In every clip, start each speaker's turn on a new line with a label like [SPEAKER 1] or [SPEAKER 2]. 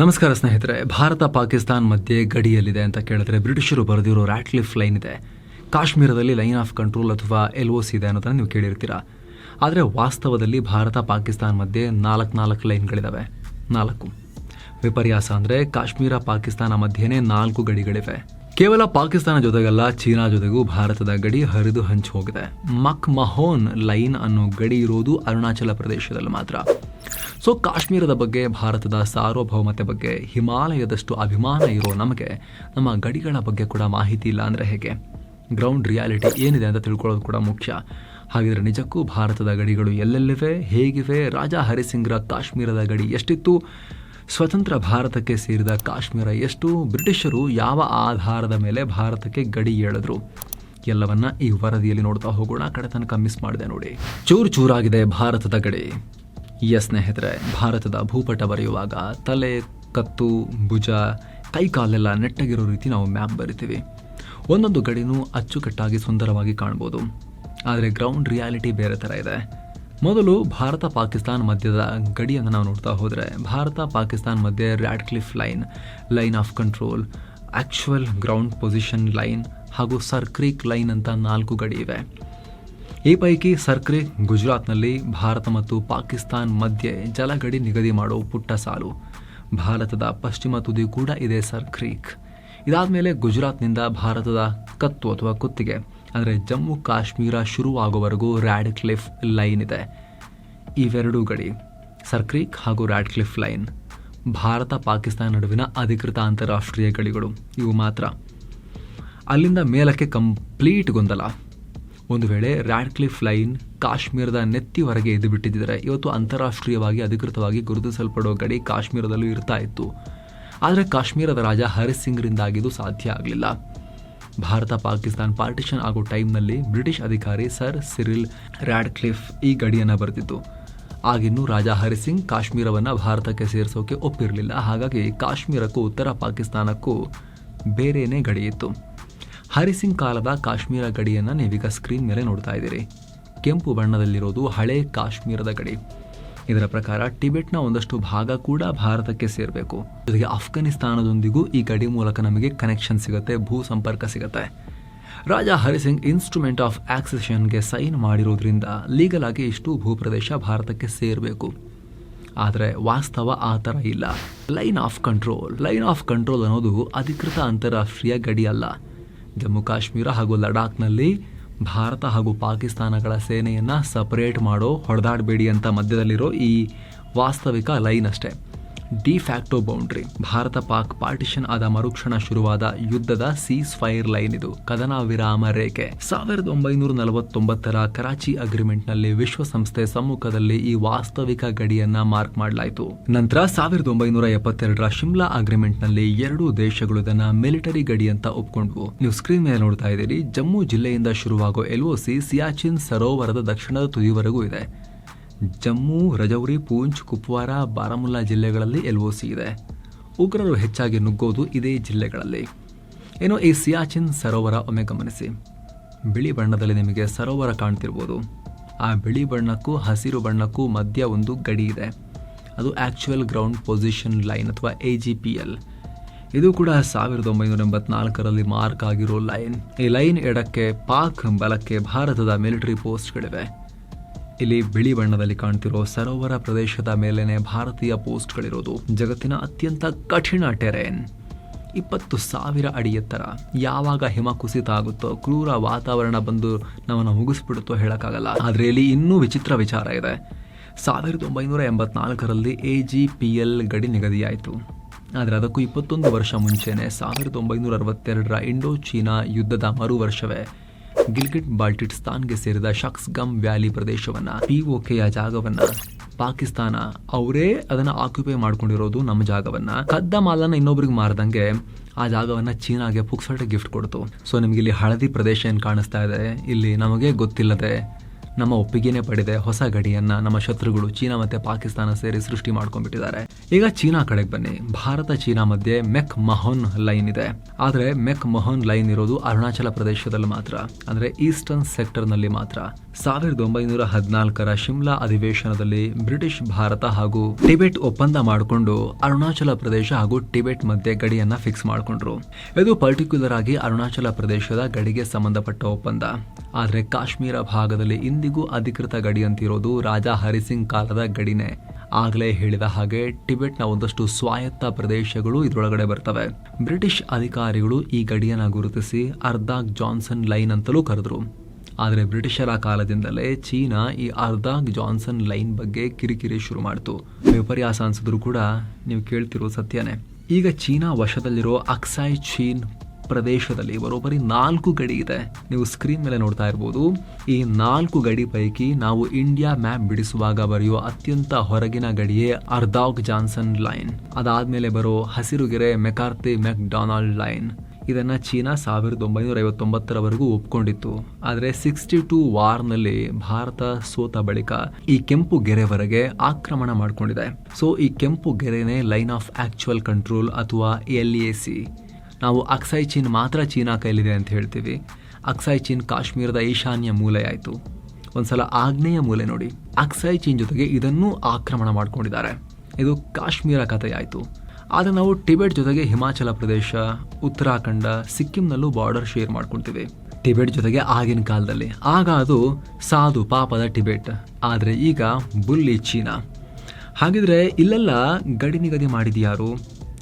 [SPEAKER 1] ನಮಸ್ಕಾರ ಸ್ನೇಹಿತರೆ, ಭಾರತ ಪಾಕಿಸ್ತಾನ್ ಮಧ್ಯೆ ಗಡಿಯಲ್ಲಿದೆ ಅಂತ ಕೇಳಿದ್ರೆ ಬ್ರಿಟಿಷರು ಬರೆದಿರೋ ರ್ಯಾಟ್ಲಿಫ್ ಲೈನ್ ಇದೆ. ಕಾಶ್ಮೀರದಲ್ಲಿ ಲೈನ್ ಆಫ್ ಕಂಟ್ರೋಲ್ ಅಥವಾ ಎಲ್ ಒ ಸಿ ಇದೆ ಅನ್ನೋದನ್ನು ನೀವು ಕೇಳಿರ್ತೀರಾ? ಆದರೆ ವಾಸ್ತವದಲ್ಲಿ ಭಾರತ ಪಾಕಿಸ್ತಾನ್ ಮಧ್ಯೆ ನಾಲ್ಕು ನಾಲ್ಕು ಲೈನ್ಗಳಿದ್ದಾವೆ ನಾಲ್ಕು. ವಿಪರ್ಯಾಸ ಅಂದರೆ ಕಾಶ್ಮೀರ ಪಾಕಿಸ್ತಾನ ಮಧ್ಯೆನೇ ನಾಲ್ಕು ಗಡಿಗಳಿವೆ. ಕೇವಲ ಪಾಕಿಸ್ತಾನ ಜೊತೆಗಲ್ಲ, ಚೀನಾ ಜೊತೆಗೂ ಭಾರತದ ಗಡಿ ಹರಿದು ಹಂಚಿ ಹೋಗಿದೆ. ಮಕ್ ಮಹೋನ್ ಲೈನ್ ಅನ್ನೋ ಗಡಿ ಇರೋದು ಅರುಣಾಚಲ ಪ್ರದೇಶದಲ್ಲಿ ಮಾತ್ರ. ಸೊ ಕಾಶ್ಮೀರದ ಬಗ್ಗೆ, ಭಾರತದ ಸಾರ್ವಭೌಮತೆ ಬಗ್ಗೆ, ಹಿಮಾಲಯದಷ್ಟು ಅಭಿಮಾನ ಇರೋ ನಮಗೆ, ನಮ್ಮ ಗಡಿಗಳ ಬಗ್ಗೆ ಕೂಡ ಮಾಹಿತಿ ಇಲ್ಲ ಅಂದರೆ ಹೇಗೆ? ಗ್ರೌಂಡ್ ರಿಯಾಲಿಟಿ ಏನಿದೆ ಅಂತ ತಿಳ್ಕೊಳ್ಳೋದು ಕೂಡ ಮುಖ್ಯ. ಹಾಗಿದ್ರೆ ನಿಜಕ್ಕೂ ಭಾರತದ ಗಡಿಗಳು ಎಲ್ಲೆಲ್ಲಿವೆ, ಹೇಗಿವೆ? ರಾಜ ಹರಿಸಿಂಗ್ರ ಕಾಶ್ಮೀರದ ಗಡಿ ಎಷ್ಟಿತ್ತು? ಸ್ವತಂತ್ರ ಭಾರತಕ್ಕೆ ಸೇರಿದ ಕಾಶ್ಮೀರ ಎಷ್ಟು? ಬ್ರಿಟಿಷರು ಯಾವ ಆಧಾರದ ಮೇಲೆ ಭಾರತಕ್ಕೆ ಗಡಿ ಹೇಳಿದ್ರು? ಎಲ್ಲವನ್ನ ಈ ವರದಿಯಲ್ಲಿ ನೋಡ್ತಾ ಹೋಗೋಣ. ಕಡೆ ತನಕ ಮಿಸ್ ಮಾಡಿದೆ ನೋಡಿ. ಚೂರು ಚೂರಾಗಿದೆ ಭಾರತದ ಗಡಿ. ಎಸ್ ಸ್ನೇಹಿತರೆ, ಭಾರತದ ಭೂಪಟ ಬರೆಯುವಾಗ ತಲೆ, ಕತ್ತು, ಭುಜ ಕೈ ಕಾಲೆಲ್ಲ ನೆಟ್ಟಗಿರೋ ರೀತಿ ನಾವು ಮ್ಯಾಪ್ ಬರಿತೀವಿ. ಒಂದೊಂದು ಗಡಿನೂ ಅಚ್ಚುಕಟ್ಟಾಗಿ ಸುಂದರವಾಗಿ ಕಾಣ್ಬೋದು. ಆದರೆ ಗ್ರೌಂಡ್ ರಿಯಾಲಿಟಿ ಬೇರೆ ಥರ ಇದೆ. ಮೊದಲು ಭಾರತ, ಪಾಕಿಸ್ತಾನ್ ಮಧ್ಯದ ಗಡಿಯನ್ನು ನಾವು ನೋಡ್ತಾ ಹೋದರೆ, ಭಾರತ, ಪಾಕಿಸ್ತಾನ್ ಮಧ್ಯೆ Radcliffe line line of control actual ground position line ಹಾಗೂ ಸರ್ಕ್ರೀಕ್ ಲೈನ್ ಅಂತ ನಾಲ್ಕು ಗಡಿ ಇವೆ. ಈ ಪೈಕಿ ಸರ್ಕ್ರೀಕ್ ಗುಜರಾತ್ನಲ್ಲಿ ಭಾರತ ಮತ್ತು ಪಾಕಿಸ್ತಾನ್ ಮಧ್ಯೆ ಜಲಗಡಿ ನಿಗದಿ ಮಾಡೋ ಪುಟ್ಟ ಸಾಲು. ಭಾರತದ ಪಶ್ಚಿಮ ತುದಿ ಕೂಡ ಇದೆ ಸರ್ಕ್ರೀಕ್ ಇದಾದಮೇಲೆ ಗುಜರಾತ್ನಿಂದ ಭಾರತದ ಕತ್ತು ಅಥವಾ ಕುತ್ತಿಗೆ, ಅಂದರೆ ಜಮ್ಮು ಕಾಶ್ಮೀರ ಶುರುವಾಗುವವರೆಗೂ ರ್ಯಾಡ್ ಕ್ಲಿಫ್ ಲೈನ್ ಇದೆ. ಇವೆರಡೂ ಗಡಿ ಸರ್ಕ್ರೀಕ್ ಹಾಗೂ Radcliffe line. Bharat, Pakistan ನಡುವಿನ ಅಧಿಕೃತ ಅಂತಾರಾಷ್ಟ್ರೀಯ ಗಡಿಗಳು, ಇವು ಮಾತ್ರ. ಅಲ್ಲಿಂದ ಮೇಲಕ್ಕೆ ಕಂಪ್ಲೀಟ್ ಗೊಂದಲ. ಒಂದು ವೇಳೆ ರ್ಯಾಡ್ ಕ್ಲಿಫ್ ಲೈನ್ ಕಾಶ್ಮೀರದ ನೆತ್ತಿವರೆಗೆ ಎದ್ದು ಬಿಟ್ಟಿದ್ದರೆ ಇವತ್ತು ಅಂತಾರಾಷ್ಟ್ರೀಯವಾಗಿ ಅಧಿಕೃತವಾಗಿ ಗುರುತಿಸಲ್ಪಡೋ ಗಡಿ ಕಾಶ್ಮೀರದಲ್ಲೂ ಇರ್ತಾ ಇತ್ತು. ಆದರೆ ಕಾಶ್ಮೀರದ ರಾಜ ಹರಿಸಿಂಗ್ರಿಂದಾಗಿದ್ದು ಸಾಧ್ಯ ಆಗಲಿಲ್ಲ. ಭಾರತ ಪಾಕಿಸ್ತಾನ್ ಪಾರ್ಟಿಷನ್ ಆಗೋ ಟೈಮ್ನಲ್ಲಿ ಬ್ರಿಟಿಷ್ ಅಧಿಕಾರಿ ಸರ್ ಸಿರಿಲ್ ರ್ಯಾಡ್ಕ್ಲಿಫ್ ಈ ಗಡಿಯನ್ನು ಬರೆದಿತ್ತು ಆಗಿನ್ನೂ ರಾಜ ಹರಿಸಿಂಗ್ ಕಾಶ್ಮೀರವನ್ನು ಭಾರತಕ್ಕೆ ಸೇರಿಸೋಕೆ ಒಪ್ಪಿರಲಿಲ್ಲ. ಹಾಗಾಗಿ ಕಾಶ್ಮೀರಕ್ಕೂ ಉತ್ತರ ಪಾಕಿಸ್ತಾನಕ್ಕೂ ಬೇರೆಯೇ ಗಡಿಯಿತ್ತು ಹರಿಸಿಂಗ್ ಕಾಲದ ಕಾಶ್ಮೀರ ಗಡಿಯನ್ನು ನೀವೀಗ ಸ್ಕ್ರೀನ್ ಮೇಲೆ ನೋಡ್ತಾ ಇದ್ದೀರಿ. ಕೆಂಪು ಬಣ್ಣದಲ್ಲಿರೋದು ಹಳೆ ಕಾಶ್ಮೀರದ ಗಡಿ. ಇದರ ಪ್ರಕಾರ ಟಿಬೆಟ್ನ ಒಂದಷ್ಟು ಭಾಗ ಕೂಡ ಭಾರತಕ್ಕೆ ಸೇರಬೇಕು. ಜೊತೆಗೆ ಅಫ್ಘಾನಿಸ್ತಾನದೊಂದಿಗೂ ಈ ಗಡಿ ಮೂಲಕ ನಮಗೆ ಕನೆಕ್ಷನ್ ಸಿಗುತ್ತೆ ಭೂ ಸಂಪರ್ಕ ಸಿಗುತ್ತೆ. ರಾಜ ಹರಿಸಿಂಗ್ ಇನ್ಸ್ಟ್ರೂಮೆಂಟ್ ಆಫ್ ಆಕ್ಸೆಷನ್ಗೆ ಸೈನ್ ಮಾಡಿರೋದ್ರಿಂದ ಲೀಗಲ್ ಆಗಿ ಇಷ್ಟು ಭೂಪ್ರದೇಶ ಭಾರತಕ್ಕೆ ಸೇರಬೇಕು. ಆದರೆ ವಾಸ್ತವ ಆ ಥರ ಇಲ್ಲ. Line of control line of control ಅನ್ನೋದು ಅಧಿಕೃತ ಅಂತಾರಾಷ್ಟ್ರೀಯ ಗಡಿ ಅಲ್ಲ. ಜಮ್ಮು ಕಾಶ್ಮೀರ ಹಾಗೂ ಲಡಾಖ್ನಲ್ಲಿ ಭಾರತ ಹಾಗೂ ಪಾಕಿಸ್ತಾನಗಳ ಸೇನೆಯನ್ನು ಸಪರೇಟ್ ಮಾಡೋ, ಹೊಡೆದಾಡಬೇಡಿ ಅಂತ ಮಧ್ಯದಲ್ಲಿರೋ ಈ ವಾಸ್ತವಿಕ ಲೈನ್ ಅಷ್ಟೇ. De facto boundary Bharat Pak partition ಆದ ಮರುಕ್ಷಣ ಶುರುವಾದ ಯುದ್ಧದ ಸೀಸ್ ಫೈರ್ ಲೈನ್ ಇದು. ಕದನ ವಿರಾಮ ರೇಖೆ. ಸಾವಿರದ ಒಂಬೈನೂರ ನಲವತ್ತೊಂಬತ್ತರ ಕರಾಚಿ ಅಗ್ರಿಮೆಂಟ್ನಲ್ಲಿ ವಿಶ್ವಸಂಸ್ಥೆ ಸಮ್ಮುಖದಲ್ಲಿ ಈ ವಾಸ್ತವಿಕ ಗಡಿಯನ್ನ ಮಾರ್ಕ್ ಮಾಡಲಾಯಿತು. ನಂತರ ಸಾವಿರದ ಒಂಬೈನೂರ ಎಪ್ಪತ್ತೆರಡರ ಶಿಮ್ಲಾ ಅಗ್ರಿಮೆಂಟ್ನಲ್ಲಿ ಎರಡೂ ದೇಶಗಳು ಇದನ್ನ ಮಿಲಿಟರಿ ಗಡಿ ಅಂತ ಒಪ್ಕೊಂಡ್ವು. ನೀವು ಸ್ಕ್ರೀನ್ ಮೇಲೆ ನೋಡ್ತಾ ಇದ್ದೀರಿ. ಜಮ್ಮು ಜಿಲ್ಲೆಯಿಂದ ಶುರುವಾಗೋ ಎಲ್ಒಸಿ ಸಿಯಾಚಿನ್ ಸರೋವರದ ದಕ್ಷಿಣದ ತುದಿವರೆಗೂ ಇದೆ. ಜಮ್ಮು, ರಜೌರಿ, ಪೂಂಚ್, ಕುಪ್ವಾರ, ಬಾರಾಮುಲ್ಲಾ ಜಿಲ್ಲೆಗಳಲ್ಲಿ ಎಲ್ಒಸಿ ಇದೆ. ಉಗ್ರರು ಹೆಚ್ಚಾಗಿ ನುಗ್ಗೋದು ಇದೇ ಜಿಲ್ಲೆಗಳಲ್ಲಿ. ಏನು ಈ ಸಿಯಾಚಿನ್ ಸರೋವರ ಒಮ್ಮೆ ಗಮನಿಸಿ. ಬಿಳಿ ಬಣ್ಣದಲ್ಲಿ ನಿಮಗೆ ಸರೋವರ ಕಾಣ್ತಿರ್ಬೋದು. ಆ ಬಿಳಿ ಬಣ್ಣಕ್ಕೂ ಹಸಿರು ಬಣ್ಣಕ್ಕೂ ಮಧ್ಯ ಒಂದು ಗಡಿ ಇದೆ. ಅದು ಆ್ಯಕ್ಚುಯಲ್ ಗ್ರೌಂಡ್ ಪೊಸಿಷನ್ ಲೈನ್ ಅಥವಾ ಎ ಜಿ ಪಿ ಎಲ್ ಇದು ಕೂಡ ಸಾವಿರದ ಒಂಬೈನೂರ ಎಂಬತ್ನಾಲ್ಕರಲ್ಲಿ ಮಾರ್ಕ್ ಆಗಿರೋ ಲೈನ್. ಈ ಲೈನ್ ಎಡಕ್ಕೆ ಪಾಕ್, ಬಲಕ್ಕೆ ಭಾರತದ ಮಿಲಿಟರಿ ಪೋಸ್ಟ್ಗಳಿವೆ. ಇಲ್ಲಿ ಬಿಳಿ ಬಣ್ಣದಲ್ಲಿ ಕಾಣ್ತಿರೋ ಸರೋವರ ಪ್ರದೇಶದ ಮೇಲೇನೆ ಭಾರತೀಯ ಪೋಸ್ಟ್ಗಳಿರೋದು ಜಗತ್ತಿನ ಅತ್ಯಂತ ಕಠಿಣ ಟೆರೇನ್. ಇಪ್ಪತ್ತು ಸಾವಿರ ಅಡಿ ಎತ್ತರ. ಯಾವಾಗ ಹಿಮ ಕುಸಿತ ಆಗುತ್ತೋ, ಕ್ರೂರ ವಾತಾವರಣ ಬಂದು ನಮ್ಮನ್ನು ಮುಗಿಸ್ಬಿಡುತ್ತೋ ಹೇಳಕ್ಕಾಗಲ್ಲ. ಆದರೆ ಇಲ್ಲಿ ಇನ್ನೂ ವಿಚಿತ್ರ ವಿಚಾರ ಇದೆ. ಸಾವಿರದ ಒಂಬೈನೂರ ಎಂಬತ್ನಾಲ್ಕರಲ್ಲಿ ಎ ಜಿ ಪಿ ಎಲ್ ಗಡಿ ನಿಗದಿಯಾಯಿತು. ಆದರೆ ಅದಕ್ಕೂ ಇಪ್ಪತ್ತೊಂದು ವರ್ಷ ಮುಂಚೆನೆ ಸಾವಿರದ ಒಂಬೈನೂರ ಅರವತ್ತೆರಡರ ಇಂಡೋ ಚೀನಾ ಯುದ್ಧದ ಮರು ವರ್ಷವೇ ಗಿಲ್ಗಿಟ್ ಬಾಲ್ಟಿಸ್ತಾನ್ಗೆ ಸೇರಿದ ಶಕ್ಸ್ಗಮ್ ವ್ಯಾಲಿ ಪ್ರದೇಶವನ್ನ ಪಿಒಕೆಯ ಜಾಗವನ್ನ, ಪಾಕಿಸ್ತಾನ, ಅವರೇ ಅದನ್ನ ಆಕ್ಯುಪೈ ಮಾಡ್ಕೊಂಡಿರೋದು ನಮ್ಮ ಜಾಗವನ್ನ. ಕದ್ದ ಮಾಲನ್ನ ಇನ್ನೊಬ್ರಿಗೆ ಮಾರದಂಗೆ ಆ ಜಾಗವನ್ನ ಚೀನಾಗೆ ಪುಕ್ಸಟೆ ಗಿಫ್ಟ್ ಕೊಡ್ತು. ಸೊ ನಿಮ್ಗೆ ಇಲ್ಲಿ ಹಳದಿ ಪ್ರದೇಶ ಏನು ಕಾಣಿಸ್ತಾ ಇದೆ? ಇಲ್ಲಿ ನಮಗೆ ಗೊತ್ತಿಲ್ಲದೆ ನಮ್ಮ ಒಪ್ಪಿಗೆನೇ ಪಡೆದೆ ಹೊಸ ಗಡಿಯನ್ನ ನಮ್ಮ ಶತ್ರುಗಳು ಚೀನಾ ಮತ್ತೆ ಪಾಕಿಸ್ತಾನ ಸೇರಿ ಸೃಷ್ಟಿ ಮಾಡ್ಕೊಂಡ್ಬಿಟ್ಟಿದ್ದಾರೆ. ಈಗ ಚೀನಾ ಕಡೆಗೆ ಬನ್ನಿ. ಭಾರತ ಚೀನಾ ಮಧ್ಯೆ ಮೆಕ್ ಮಹೋನ್ ಲೈನ್ ಇದೆ. ಆದ್ರೆ ಮೆಕ್ ಮಹೋನ್ ಲೈನ್ ಇರೋದು ಅರುಣಾಚಲ ಪ್ರದೇಶದಲ್ಲಿ ಮಾತ್ರ. ಅಂದ್ರೆ ಈಸ್ಟರ್ನ್ ಸೆಕ್ಟರ್ನಲ್ಲಿ ಮಾತ್ರ. ಸಾವಿರದ ಒಂಬೈನೂರ ಹದಿನಾಲ್ಕರ ಶಿಮ್ಲಾ ಅಧಿವೇಶನದಲ್ಲಿ ಬ್ರಿಟಿಷ್ ಭಾರತ ಹಾಗೂ ಟಿಬೆಟ್ ಒಪ್ಪಂದ ಮಾಡಿಕೊಂಡು ಅರುಣಾಚಲ ಪ್ರದೇಶ ಹಾಗೂ ಟಿಬೆಟ್ ಮಧ್ಯೆ ಗಡಿಯನ್ನ ಫಿಕ್ಸ್ ಮಾಡಿಕೊಂಡ್ರು. ಇದು ಪರ್ಟಿಕ್ಯುಲರ್ ಆಗಿ ಅರುಣಾಚಲ ಪ್ರದೇಶದ ಗಡಿಗೆ ಸಂಬಂಧಪಟ್ಟ ಒಪ್ಪಂದ. ಆದ್ರೆ ಕಾಶ್ಮೀರ ಭಾಗದಲ್ಲಿ ಇಂದಿಗೂ ಅಧಿಕೃತ ಗಡಿ ಅಂತಿರೋದು ರಾಜ ಹರಿಸಿಂಗ್ ಕಾಲದ ಗಡಿನೇ. ಆಗಲೇ ಹೇಳಿದ ಹಾಗೆ ಟಿಬೆಟ್ನ ಒಂದಷ್ಟು ಸ್ವಾಯತ್ತ ಪ್ರದೇಶಗಳು ಇದರೊಳಗಡೆ ಬರ್ತವೆ. ಬ್ರಿಟಿಷ್ ಅಧಿಕಾರಿಗಳು ಈ ಗಡಿಯನ್ನ ಗುರುತಿಸಿ ಅರ್ಧಾಗ್ ಜಾನ್ಸನ್ ಲೈನ್ ಅಂತಲೂ ಕರೆದ್ರು. ಆದರೆ ಬ್ರಿಟಿಷರ ಕಾಲದಿಂದಲೇ ಚೀನಾ ಈ ಅರ್ಧಾಗ್ ಜಾನ್ಸನ್ ಲೈನ್ ಬಗ್ಗೆ ಕಿರಿಕಿರಿ ಶುರು ಮಾಡಿತು. ವಿಪರ್ಯಾಸ ಅನ್ಸಿದ್ರು ಕೂಡ ನೀವು ಕೇಳ್ತಿರೋ ಸತ್ಯನೇ. ಈಗ ಚೀನಾ ವಶದಲ್ಲಿರೋ ಅಕ್ಸಾಯ್ ಚೀನ್ ಪ್ರದೇಶದಲ್ಲಿ ಬರೋಬ್ಬರಿ ನಾಲ್ಕು ಗಡಿ ಇದೆ. ನೀವು ಸ್ಕ್ರೀನ್ ಮೇಲೆ ನೋಡ್ತಾ ಇರ್ಬೋದು. ಈ ನಾಲ್ಕು ಗಡಿ ಪೈಕಿ ನಾವು ಇಂಡಿಯಾ ಮ್ಯಾಪ್ ಬಿಡಿಸುವಾಗ ಬರೆಯುವ ಅತ್ಯಂತ ಹೊರಗಿನ ಗಡಿಯೇ ಅರ್ದಾಗ್ ಜಾನ್ಸನ್ ಲೈನ್. ಅದಾದ್ಮೇಲೆ ಬರೋ ಹಸಿರುಗೆರೆ ಮೆಕಾರ್ತಿ ಮೆಕ್ಡೊನಾಲ್ಡ್ ಲೈನ್. ಇದನ್ನ ಚೀನಾ ಸಾವಿರದ ಒಂಬೈನೂರ ಐವತ್ತೊಂಬತ್ತರವರೆಗೂ ಒಪ್ಕೊಂಡಿತ್ತು. ಆದರೆ ಸಿಕ್ಸ್ಟಿ ಟೂ ವಾರ್ನಲ್ಲಿ ಭಾರತ ಸೋತ ಬಳಿಕ ಈ ಕೆಂಪು ಗೆರೆವರೆಗೆ ಆಕ್ರಮಣ ಮಾಡಿಕೊಂಡಿದೆ. ಸೊ ಈ ಕೆಂಪು ಗೆರೆನೇ ಲೈನ್ ಆಫ್ ಆಕ್ಚುಯಲ್ ಕಂಟ್ರೋಲ್ ಅಥವಾ ಎಲ್ ಎ ಸಿ ನಾವು ಅಕ್ಸೈ ಚೀನ್ ಮಾತ್ರ ಚೀನಾ ಕೈಲಿದೆ ಅಂತ ಹೇಳ್ತೀವಿ. ಅಕ್ಸೈ ಚೀನ್ ಕಾಶ್ಮೀರದ ಈಶಾನ್ಯ ಮೂಲೆ ಆಯಿತು ಒಂದ್ಸಲ ಆಗ್ನೇಯ ಮೂಲೆ ನೋಡಿ. ಅಕ್ಸೈ ಚೀನ್ ಜೊತೆಗೆ ಇದನ್ನೂ ಆಕ್ರಮಣ ಮಾಡ್ಕೊಂಡಿದ್ದಾರೆ. ಇದು ಕಾಶ್ಮೀರ ಕಥೆ ಆಯಿತು ಆದರೆ ನಾವು ಟಿಬೆಟ್ ಜೊತೆಗೆ ಹಿಮಾಚಲ ಪ್ರದೇಶ, ಉತ್ತರಾಖಂಡ, ಸಿಕ್ಕಿಂನಲ್ಲೂ ಬಾರ್ಡರ್ ಶೇರ್ ಮಾಡ್ಕೊಳ್ತೀವಿ ಟಿಬೆಟ್ ಜೊತೆಗೆ ಆಗಿನ ಕಾಲದಲ್ಲಿ. ಆಗ ಅದು ಸಾಧು ಪಾಪದ ಟಿಬೆಟ್. ಆದರೆ ಈಗ ಬುಲ್ಲಿ ಚೀನಾ. ಹಾಗಿದ್ರೆ ಇಲ್ಲೆಲ್ಲ ಗಡಿ ನಿಗದಿ ಮಾಡಿದ್ಯಾರು?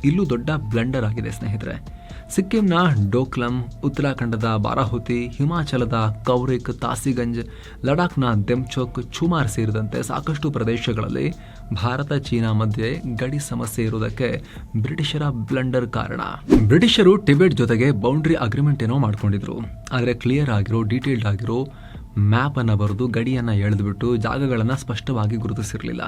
[SPEAKER 1] ಇಲ್ಲೂ ದೊಡ್ಡ ಬ್ಲಂಡರ್ ಆಗಿದೆ ಸ್ನೇಹಿತರೆ. ಸಿಕ್ಕಿಂನ ಡೋಕ್ಲಂ, ಉತ್ತರಾಖಂಡದ ಬಾರಾಹುತಿ, ಹಿಮಾಚಲದ ಕೌರಿಕ್ ತಾಸಿಗಂಜ್ ಲಡಾಖ್ನ ದೆಮ್ಚೋಕ್ ಚುಮಾರ್ ಸೇರಿದಂತೆ ಸಾಕಷ್ಟು ಪ್ರದೇಶಗಳಲ್ಲಿ ಭಾರತ ಚೀನಾ ಮಧ್ಯೆ ಗಡಿ ಸಮಸ್ಯೆ ಇರುವುದಕ್ಕೆ ಬ್ರಿಟಿಷರ ಬ್ಲಂಡರ್ ಕಾರಣ. ಬ್ರಿಟಿಷರು ಟಿಬೆಟ್ ಜೊತೆಗೆ ಬೌಂಡ್ರಿ ಅಗ್ರಿಮೆಂಟ್ ಏನೋ ಮಾಡ್ಕೊಂಡಿದ್ರು. ಆದರೆ ಕ್ಲಿಯರ್ ಆಗಿರೋ, ಡೀಟೇಲ್ಡ್ ಆಗಿರೋ ಮ್ಯಾಪ್ ಅನ್ನ ಬರೆದು ಗಡಿಯನ್ನು ಎಳೆದುಬಿಟ್ಟು ಜಾಗಗಳನ್ನು ಸ್ಪಷ್ಟವಾಗಿ ಗುರುತಿಸಿರಲಿಲ್ಲ.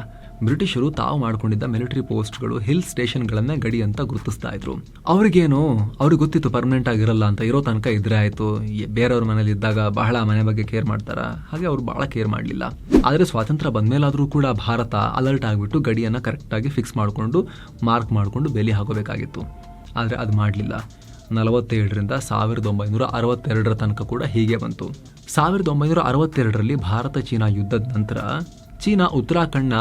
[SPEAKER 1] ಬ್ರಿಟಿಷರು ತಾವು ಮಾಡಿಕೊಂಡಿದ್ದ ಮಿಲಿಟರಿ ಪೋಸ್ಟ್ಗಳು ಹಿಲ್ ಸ್ಟೇಷನ್ಗಳನ್ನೇ ಗಡಿ ಅಂತ ಗುರುತಿಸ್ತಾ ಇದ್ರು. ಅವ್ರಿಗೇನು ಅವ್ರಿಗೆ ಗೊತ್ತಿತ್ತು ಪರ್ಮನೆಂಟ್ ಆಗಿರಲ್ಲ ಅಂತ ಇರೋ ತನಕ ಇದ್ರೆ ಆಯಿತು. ಬೇರೆಯವ್ರ ಮನೇಲಿ ಇದ್ದಾಗ ಬಹಳ ಮನೆ ಬಗ್ಗೆ ಕೇರ್ ಮಾಡ್ತಾರ? ಹಾಗೆ ಅವ್ರು ಬಹಳ ಕೇರ್ ಮಾಡಲಿಲ್ಲ. ಆದರೆ ಸ್ವಾತಂತ್ರ್ಯ ಬಂದಮೇಲಾದರೂ ಕೂಡ ಭಾರತ ಅಲರ್ಟ್ ಆಗಿಬಿಟ್ಟು ಗಡಿಯನ್ನು ಕರೆಕ್ಟಾಗಿ ಫಿಕ್ಸ್ ಮಾಡಿಕೊಂಡು ಮಾರ್ಕ್ ಮಾಡಿಕೊಂಡು ಬೆಲೆ ಹಾಕೋಬೇಕಾಗಿತ್ತು. ಆದರೆ ಅದು ಮಾಡಲಿಲ್ಲ. ನಲವತ್ತೇಳರಿಂದ ಸಾವಿರದ ಒಂಬೈನೂರ ಅರವತ್ತೆರಡರ ತನಕ ಕೂಡ ಹೀಗೆ ಬಂತು. ಸಾವಿರದ ಒಂಬೈನೂರ ಅರವತ್ತೆರಡರಲ್ಲಿ ಭಾರತ ಚೀನಾ ಯುದ್ಧದ ನಂತರ ಚೀನಾ ಉತ್ತರಾಖಂಡ್ನ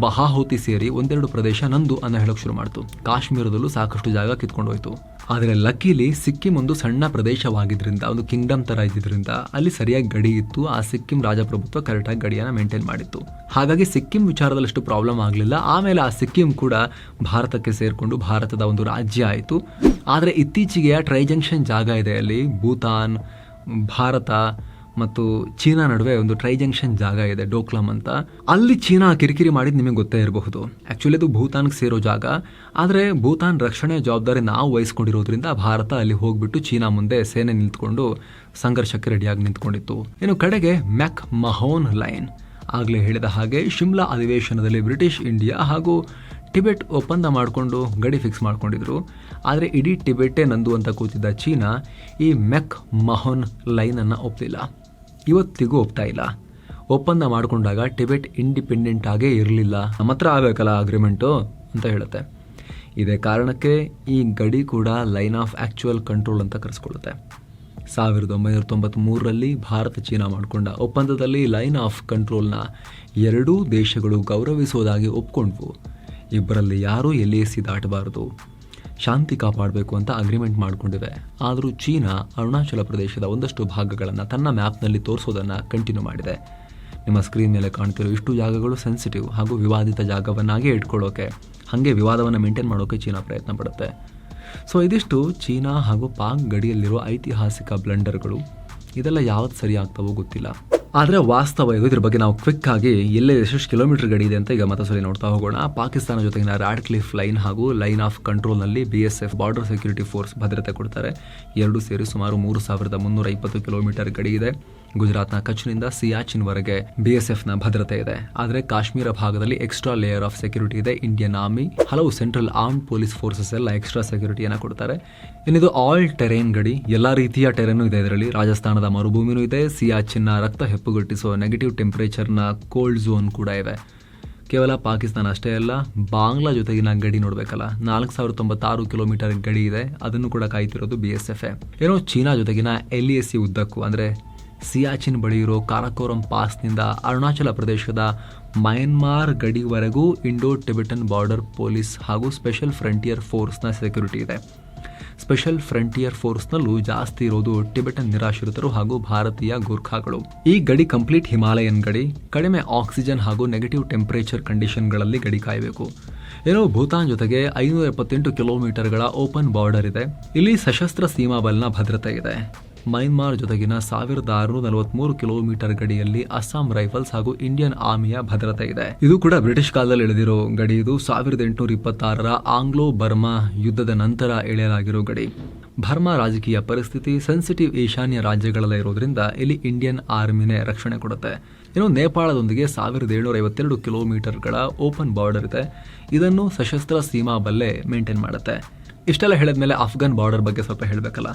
[SPEAKER 1] ಬಹಾಹುತಿ ಸೇರಿ ಒಂದೆರಡು ಪ್ರದೇಶ ನಂದು ಅನ್ನ ಹೇಳೋಕೆ ಶುರು ಮಾಡ್ತು. ಕಾಶ್ಮೀರದಲ್ಲೂ ಸಾಕಷ್ಟು ಜಾಗ ಕಿತ್ಕೊಂಡು ಹೋಯ್ತು ಆದರೆ ಲಕ್ಕಿಲಿ ಸಿಕ್ಕಿಂ ಒಂದು ಸಣ್ಣ ಪ್ರದೇಶವಾಗಿದ್ದರಿಂದ ಒಂದು ಕಿಂಗ್ಡಮ್ ತರ ಇದ್ದಿದ್ದರಿಂದ ಅಲ್ಲಿ ಸರಿಯಾಗಿ ಗಡಿ ಇತ್ತು. ಆ ಸಿಕ್ಕಿಂ ರಾಜಪ್ರಭುತ್ವ ಕರೆಕ್ಟಾಗಿ ಗಡಿಯನ್ನು ಮೇಂಟೈನ್ ಮಾಡಿತ್ತು. ಹಾಗಾಗಿ ಸಿಕ್ಕಿಂ ವಿಚಾರದಲ್ಲಿ ಅಷ್ಟು ಪ್ರಾಬ್ಲಮ್ ಆಗಲಿಲ್ಲ. ಆಮೇಲೆ ಆ ಸಿಕ್ಕಿಂ ಕೂಡ ಭಾರತಕ್ಕೆ ಸೇರಿಕೊಂಡು ಭಾರತದ ಒಂದು ರಾಜ್ಯ ಆಯಿತು. ಆದರೆ ಇತ್ತೀಚೆಗೆ ಟ್ರೈ ಜಂಕ್ಷನ್ ಜಾಗ ಇದೆ ಅಲ್ಲಿ. ಭೂತಾನ್, ಭಾರತ ಮತ್ತು ಚೀನಾ ನಡುವೆ ಒಂದು ಟ್ರೈ ಜಂಕ್ಷನ್ ಜಾಗ ಇದೆ, ಡೋಕ್ಲಮ್ ಅಂತ. ಅಲ್ಲಿ ಚೀನಾ ಕಿರಿಕಿರಿ ಮಾಡಿದ್ ನಿಮಗೆ ಗೊತ್ತೇ ಇರಬಹುದು. ಆಕ್ಚುಲಿ ಅದು ಭೂತಾನ್ಗೆ ಸೇರೋ ಜಾಗ. ಆದರೆ ಭೂತಾನ್ ರಕ್ಷಣೆ ಜವಾಬ್ದಾರಿ ನಾವು ವಹಿಸ್ಕೊಂಡಿರೋದ್ರಿಂದ ಭಾರತ ಅಲ್ಲಿ ಹೋಗ್ಬಿಟ್ಟು ಚೀನಾ ಮುಂದೆ ಸೇನೆ ನಿಂತ್ಕೊಂಡು ಸಂಘರ್ಷಕ್ಕೆ ರೆಡಿಯಾಗಿ ನಿಂತ್ಕೊಂಡಿತ್ತು. ಇನ್ನು ಕಡೆಗೆ ಮ್ಯಾಕ್ ಮಹೋನ್ ಲೈನ್. ಆಗಲೇ ಹೇಳಿದ ಹಾಗೆ ಶಿಮ್ಲಾ ಅಧಿವೇಶನದಲ್ಲಿ ಬ್ರಿಟಿಷ್ ಇಂಡಿಯಾ ಹಾಗೂ ಟಿಬೆಟ್ ಒಪ್ಪಂದ ಮಾಡಿಕೊಂಡು ಗಡಿ ಫಿಕ್ಸ್ ಮಾಡ್ಕೊಂಡಿದ್ರು. ಆದರೆ ಇಡೀ ಟಿಬೆಟ್ಟೇ ನಂದು ಅಂತ ಕೂತಿದ್ದ ಚೀನಾ ಈ ಮೆಕ್ ಮಹೋನ್ ಲೈನನ್ನು ಒಪ್ಪಲಿಲ್ಲ ಇವತ್ತಿಗೂ ಒಪ್ತಾ ಇಲ್ಲ. ಒಪ್ಪಂದ ಮಾಡಿಕೊಂಡಾಗ ಟಿಬೆಟ್ ಇಂಡಿಪೆಂಡೆಂಟ್ ಆಗೇ ಇರಲಿಲ್ಲ. ನಮ್ಮ ಹತ್ರ ಆಗಬೇಕಲ್ಲ ಅಗ್ರಿಮೆಂಟು ಅಂತ ಹೇಳುತ್ತೆ. ಇದೇ ಕಾರಣಕ್ಕೆ ಈ ಗಡಿ ಕೂಡ ಲೈನ್ ಆಫ್ ಆ್ಯಕ್ಚುಯಲ್ ಕಂಟ್ರೋಲ್ ಅಂತ ಕರೆಸ್ಕೊಳ್ಳುತ್ತೆ. ಸಾವಿರದ ಒಂಬೈನೂರ ತೊಂಬತ್ತ್ಮೂರರಲ್ಲಿ ಭಾರತ ಚೀನಾ ಮಾಡಿಕೊಂಡ ಒಪ್ಪಂದದಲ್ಲಿ ಲೈನ್ ಆಫ್ ಕಂಟ್ರೋಲ್ನ ಎರಡೂ ದೇಶಗಳು ಗೌರವಿಸುವುದಾಗಿ ಒಪ್ಕೊಂಡ್ವು. ಇಬ್ಬರಲ್ಲಿ ಯಾರೂ ಎಲ್ಲಿ ಎ ಸಿ ದಾಟಬಾರದು ಶಾಂತಿ ಕಾಪಾಡಬೇಕು ಅಂತ ಅಗ್ರಿಮೆಂಟ್ ಮಾಡಿಕೊಂಡಿವೆ. ಆದರೂ ಚೀನಾ, ಅರುಣಾಚಲ ಪ್ರದೇಶದ ಒಂದಷ್ಟು ಭಾಗಗಳನ್ನು ತನ್ನ ಮ್ಯಾಪ್ನಲ್ಲಿ ತೋರಿಸೋದನ್ನು ಕಂಟಿನ್ಯೂ ಮಾಡಿದೆ. ನಿಮ್ಮ ಸ್ಕ್ರೀನ್ ಮೇಲೆ ಕಾಣ್ತಿರೋ ಇಷ್ಟು ಜಾಗಗಳು ಸೆನ್ಸಿಟಿವ್ ಹಾಗೂ ವಿವಾದಿತ ಜಾಗವನ್ನಾಗೇ ಇಟ್ಕೊಳ್ಳೋಕೆ, ಹಾಗೆ ವಿವಾದವನ್ನು ಮೇಂಟೈನ್ ಮಾಡೋಕೆ ಚೀನಾ ಪ್ರಯತ್ನ ಪಡುತ್ತೆ. ಸೊ ಇದಿಷ್ಟು ಚೀನಾ ಹಾಗೂ ಪಾಕ್ ಗಡಿಯಲ್ಲಿರೋ ಐತಿಹಾಸಿಕ ಬ್ಲಂಡರ್ಗಳು ಇದೆಲ್ಲ ಯಾವ್ದು ಸರಿ ಆಗ್ತವೋ ಗೊತ್ತಿಲ್ಲ. ಆದರೆ ವಾಸ್ತವ ಇದು ಇದ್ರ ಬಗ್ಗೆ ನಾವು ಕ್ವಿಕ್ ಆಗಿ ಎಲ್ಲೇ ಎಷ್ಟು ಕಿಲೋಮೀಟರ್ ಗಡಿ ಇದೆ ಅಂತ ಈಗ ಮತ್ತೊಂದ್ಸಲಿ ನೋಡ್ತಾ ಹೋಗೋಣ. ಪಾಕಿಸ್ತಾನ ಜೊತೆಗಿನ ರಾಡ್ ಕ್ಲಿಫ್ ಲೈನ್ ಹಾಗೂ line of ಕಂಟ್ರೋಲ್ನಲ್ಲಿ B S F border security force ಭದ್ರತೆ ಕೊಡ್ತಾರೆ. ಎರಡು ಸೇರಿ ಸುಮಾರು ಮೂರು ಸಾವಿರದ ಮುನ್ನೂರ ಇಪ್ಪತ್ತು ಕಿಲೋಮೀಟರ್ ಗಡಿ ಇದೆ. ಗುಜರಾತ್ನ ಕಚ್ನಿಂದ ಸಿಯಾಚಿನ್ವರೆಗೆ ಬಿಎಸ್ಎಫ್ನ ಭದ್ರತೆ ಇದೆ. ಆದರೆ ಕಾಶ್ಮೀರ ಭಾಗದಲ್ಲಿ ಎಕ್ಸ್ಟ್ರಾ ಲೇಯರ್ ಆಫ್ ಸೆಕ್ಯೂರಿಟಿ ಇದೆ. ಇಂಡಿಯನ್ ಆರ್ಮಿ ಹಲವು ಸೆಂಟ್ರಲ್ ಆರ್ಮ್ ಪೊಲೀಸ್ ಫೋರ್ಸಸ್ ಎಲ್ಲ ಎಕ್ಸ್ಟ್ರಾ ಸೆಕ್ಯೂರಿಟಿಯನ್ನು ಕೊಡ್ತಾರೆ. ಇನ್ನಿದು ಆಲ್ ಟೆರೇನ್ ಗಡಿ, ಎಲ್ಲಾ ರೀತಿಯ ಟೆರೇನು ಇದೆ ಇದರಲ್ಲಿ. ರಾಜಸ್ಥಾನದ ಮರುಭೂಮಿನೂ ಇದೆ. ಸಿಯಾಚಿನ್ನ ರಕ್ತ ಹೆಪ್ಪುಗಟ್ಟಿಸುವ ನೆಗೆಟಿವ್ ಟೆಂಪರೇಚರ್ನ ಕೋಲ್ಡ್ ಝೋನ್ ಕೂಡ ಇದೆ. ಕೇವಲ ಪಾಕಿಸ್ತಾನ ಅಷ್ಟೇ ಅಲ್ಲ, ಬಾಂಗ್ಲಾ ಜೊತೆಗಿನ ಗಡಿ ನೋಡಬೇಕಲ್ಲ. ನಾಲ್ಕು ಸಾವಿರದ ತೊಂಬತ್ತಾರು ಕಿಲೋಮೀಟರ್ ಗಡಿ ಇದೆ. ಅದನ್ನು ಕೂಡ ಕಾಯ್ತಿರೋದು ಬಿ ಎಸ್ ಎಫ್ ಏನೋ ಚೀನಾ ಜೊತೆಗಿನ ಎಲ್ ಎಸ್ ಸಿ ಉದ್ದಕ್ಕೂ, ಅಂದರೆ ಸಿಯಾಚಿನ್ ಬಳಿ ಇರೋ ಕಾರಕೋರಂ ಪಾಸ್ನಿಂದ ಅರುಣಾಚಲ ಪ್ರದೇಶದ ಮಯನ್ಮಾರ್ ಗಡಿವರೆಗೂ ಇಂಡೋ ಟಿಬೆಟನ್ ಬಾರ್ಡರ್ ಪೊಲೀಸ್ ಹಾಗೂ ಸ್ಪೆಷಲ್ ಫ್ರಂಟಿಯರ್ ಫೋರ್ಸ್ನ ಸೆಕ್ಯೂರಿಟಿ ಇದೆ. ಸ್ಪೆಷಲ್ ಫ್ರಂಟಿಯರ್ ಫೋರ್ಸ್ನಲ್ಲೂ ಜಾಸ್ತಿ ಇರೋದು ಟಿಬೆಟನ್ ನಿರಾಶ್ರಿತರು ಹಾಗೂ ಭಾರತೀಯ ಗೂರ್ಖಾಗಳು. ಈ ಗಡಿ ಕಂಪ್ಲೀಟ್ ಹಿಮಾಲಯನ್ ಗಡಿ, ಕಡಿಮೆ ಆಕ್ಸಿಜನ್ ಹಾಗೂ ನೆಗೆಟಿವ್ ಟೆಂಪರೇಚರ್ ಕಂಡೀಷನ್ಗಳಲ್ಲಿ ಗಡಿ ಕಾಯಬೇಕು. ಏನೋ ಭೂತಾನ್ ಜೊತೆಗೆ ಐನೂರ ಎಪ್ಪತ್ತೆಂಟು ಕಿಲೋಮೀಟರ್ಗಳ ಓಪನ್ ಬಾರ್ಡರ್ ಇದೆ. ಇಲ್ಲಿ ಸಶಸ್ತ್ರ ಸೀಮಾ ಬಲ್ನ ಭದ್ರತೆ ಇದೆ. ಮೈನ್ಮಾರ್ ಜೊತೆಗಿನ ಸಾವಿರದ ಆರುನೂರ ನಲವತ್ಮೂರು ಕಿಲೋಮೀಟರ್ ಗಡಿಯಲ್ಲಿ ಅಸ್ಸಾಂ ರೈಫಲ್ಸ್ ಹಾಗೂ ಇಂಡಿಯನ್ ಆರ್ಮಿಯ ಭದ್ರತೆ ಇದೆ. ಇದು ಕೂಡ ಬ್ರಿಟಿಷ್ ಕಾಲದಲ್ಲಿ ಎಳೆದಿರೋ ಗಡಿ. ಇದು ಸಾವಿರದ ಎಂಟುನೂರ ಇಪ್ಪತ್ತಾರರ ಆಂಗ್ಲೋ ಬರ್ಮಾ ಯುದ್ಧದ ನಂತರ ಎಳೆಯಲಾಗಿರೋ ಗಡಿ. ಬರ್ಮಾ ರಾಜಕೀಯ ಪರಿಸ್ಥಿತಿ ಸೆನ್ಸಿಟಿವ್ ಈಶಾನ್ಯ ರಾಜ್ಯಗಳಲ್ಲೇ ಇರೋದ್ರಿಂದ ಇಲ್ಲಿ ಇಂಡಿಯನ್ ಆರ್ಮಿನೇ ರಕ್ಷಣೆ ಕೊಡುತ್ತೆ. ಇನ್ನು ನೇಪಾಳದೊಂದಿಗೆ ಸಾವಿರದ ಏಳ್ನೂರ ಐವತ್ತೆರಡು ಕಿಲೋಮೀಟರ್ಗಳ ಓಪನ್ ಬಾರ್ಡರ್ ಇದೆ. ಇದನ್ನು ಸಶಸ್ತ್ರ ಸೀಮಾ ಬಲ್ಲೆ ಮೇಂಟೈನ್ ಮಾಡುತ್ತೆ. ಇಷ್ಟೆಲ್ಲ ಹೇಳಿದ್ಮೇಲೆ ಅಫ್ಘಾನ್ ಬಾರ್ಡರ್ ಬಗ್ಗೆ ಸ್ವಲ್ಪ ಹೇಳಬೇಕಲ್ಲ.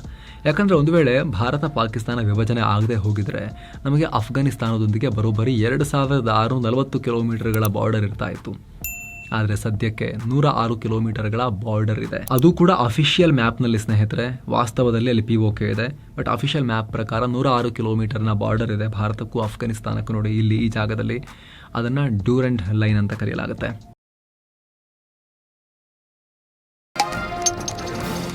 [SPEAKER 1] ಯಾಕಂದರೆ ಒಂದು ವೇಳೆ ಭಾರತ ಪಾಕಿಸ್ತಾನ ವಿಭಜನೆ ಆಗದೆ ಹೋಗಿದ್ರೆ ನಮಗೆ ಅಫ್ಘಾನಿಸ್ತಾನದೊಂದಿಗೆ ಬರೋಬ್ಬರಿ ಎರಡು ಸಾವಿರದ ಆರು ನಲವತ್ತು ಕಿಲೋಮೀಟರ್ಗಳ ಬಾರ್ಡರ್ ಇರ್ತಾ ಇತ್ತು. ಆದರೆ ಸದ್ಯಕ್ಕೆ ನೂರ ಆರು ಕಿಲೋಮೀಟರ್ಗಳ ಬಾರ್ಡರ್ ಇದೆ. ಅದು ಕೂಡ ಅಫಿಷಿಯಲ್ ಮ್ಯಾಪ್ನಲ್ಲಿ ಸ್ನೇಹಿತರೆ, ವಾಸ್ತವದಲ್ಲಿ ಅಲ್ಲಿ P O K. But official map ಪ್ರಕಾರ ನೂರ ಆರು ಕಿಲೋಮೀಟರ್ನ ಬಾರ್ಡರ್ ಇದೆ ಭಾರತಕ್ಕೂ ಅಫ್ಘಾನಿಸ್ತಾನಕ್ಕೂ ನೋಡಿ ಇಲ್ಲಿ ಈ ಜಾಗದಲ್ಲಿ. ಅದನ್ನು ಡ್ಯೂರೆಂಟ್ ಲೈನ್ ಅಂತ ಕರೆಯಲಾಗುತ್ತೆ.